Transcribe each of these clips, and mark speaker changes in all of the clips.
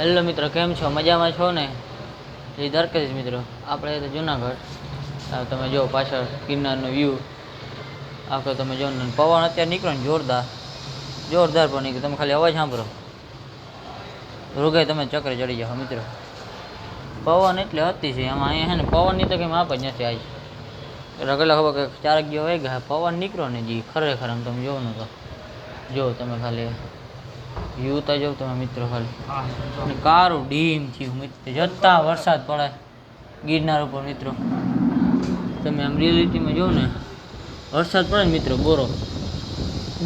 Speaker 1: hello मित्रों केम छो मजामा छो ने री दरकैस मित्रों आपरे तो जूनागढ़ आ तो में जो पाशर किनार नो व्यू आको तो में जो पवन અત્યારે નીકળન जोरदार जोरदार पवन નીકળે તમે ખાલી आवाज સાંભળો રોગે તમે ચકરે જળી જાવ મિત્રો પવન એટલે હતી છે આમ આ હે ને પવન ન તો કેમ આપા નથી આજ રગલે ખબર કે ચારેક જો હોય પવન નીકરો ને જી ખરેખર આમ તમે જોવોનો તો જો તમે ખાલી યુતા જાવ તમે મિત્ર ખાલી કારું ડીમ થયું મિત્ર જતા વરસાદ પડે ગિરનાર ઉપર મિત્રો તમે આમ રિયાલિટીમાં જોવો ને વરસાદ પડે ને મિત્રો બોરો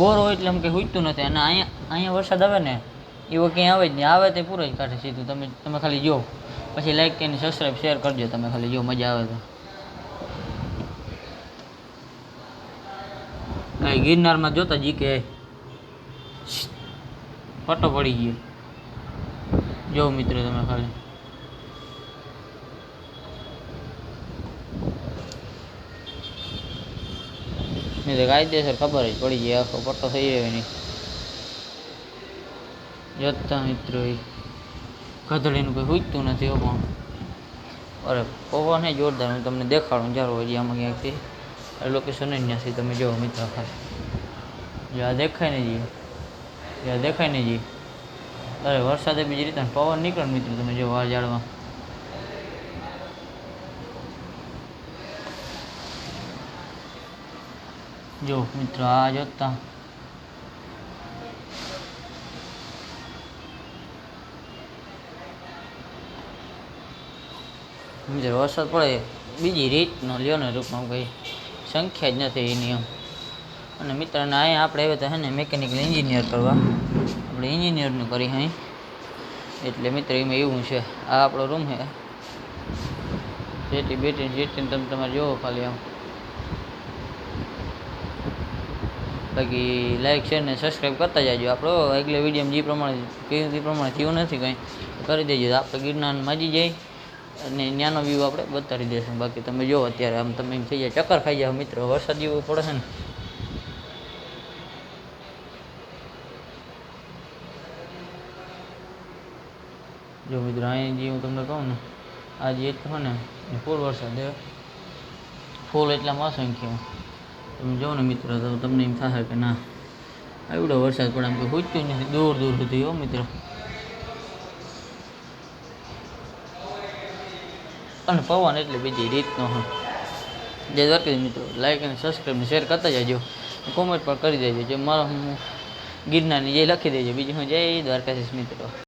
Speaker 1: બોરો એટલે એમ કે હુજતું નથી અને અહીંયા અહીંયા વરસાદ આવે ને એવો ક્યાંય આવે જ નહીં આવે તે પૂરો જ કાઢે સીધું તમે તમે ખાલી જો પછી લાઈક કરીને સબસ્ક્રાઈબ શેર કરજો તમે ખાલી જો મજા આવે તો કાંઈ ગિરનારમાં જોતા જી કે ફટો પડી ગયું જો મિત્રો તમે ખાલી મે દે ગાય દેશર ખબર પડી ગઈ આખો પટ્ટો થઈ ગયો એની યો તા મિત્રો કદળી નું કોઈ સુઈતું નથી ઓપો અરે પવન હે જોરદાર હું તમને દેખાડું જારો અહીંયામાં ક્યાંક છે આ લોકેશન અહીંયા છે તમે જોઓ મિત્રો ખાલી જો આ દેખાય ને જી એ દેખાય ને જી અરે વરસાદે બીજી રીતે પાવર નીકળન મિત્રો તમે જો વાડ જાડમાં જો મિત્રો આ જો તા બીજી વરસાદ પડે બીજી રીત નો લ્યો ને રૂપમાં ભઈ સંખ્યા જ નથી એની આમ અને મિત્રોને આ આપણે હવે તો હે ને મિકેનિકલ એન્જિનિયર તો આ આપણે એન્જિનિયર નું કરી હાઈ એટલે મિત્રો એમાં એવું છે આ આપણો રૂમ છે જેટી બેટી જેટી તમને તમા જોવો ખાલી આમ લાઈક શેર અને સબસ્ક્રાઇબ કરતા જજો આપણો આગલે વિડીયો માં જે પ્રમાણે કે પ્રમાણે ક્યું નથી કઈ કરી દેજો તો આપ તો ગિરનાન માજી જાય અને ન્યાનો view આપણે બતાડી દેશું બાકી તમે જો અત્યારે આમ તમને ખ્યા ચક્કર ખાઈ ગયા મિત્રો વરસાદીયો પડે છે ને જો મિતરાએ જી હું તમને કહું ન આ જે થાને પૂર વર્ષા દે ફૂલ એટલા મસંખ્ય હું તમે જો ને મિત્રો જો તમને એમ થા કે ના આયુડા વરસાદ પડે એમ કે ખુદ તો નહી દૂર દૂર સુધી હો મિત્રો અન પવન એટલી બીજી રીત નો હ દેજો કે મિત્રો લાઈક અને સબસ્ક્રાઇબ ને શેર કરતા જજો કોમેન્ટ પર કરી દેજો કે મારો હું ગિરનાની જય લખી દેજો બીજી હું જય દ્વારકાધીશ મિત્રો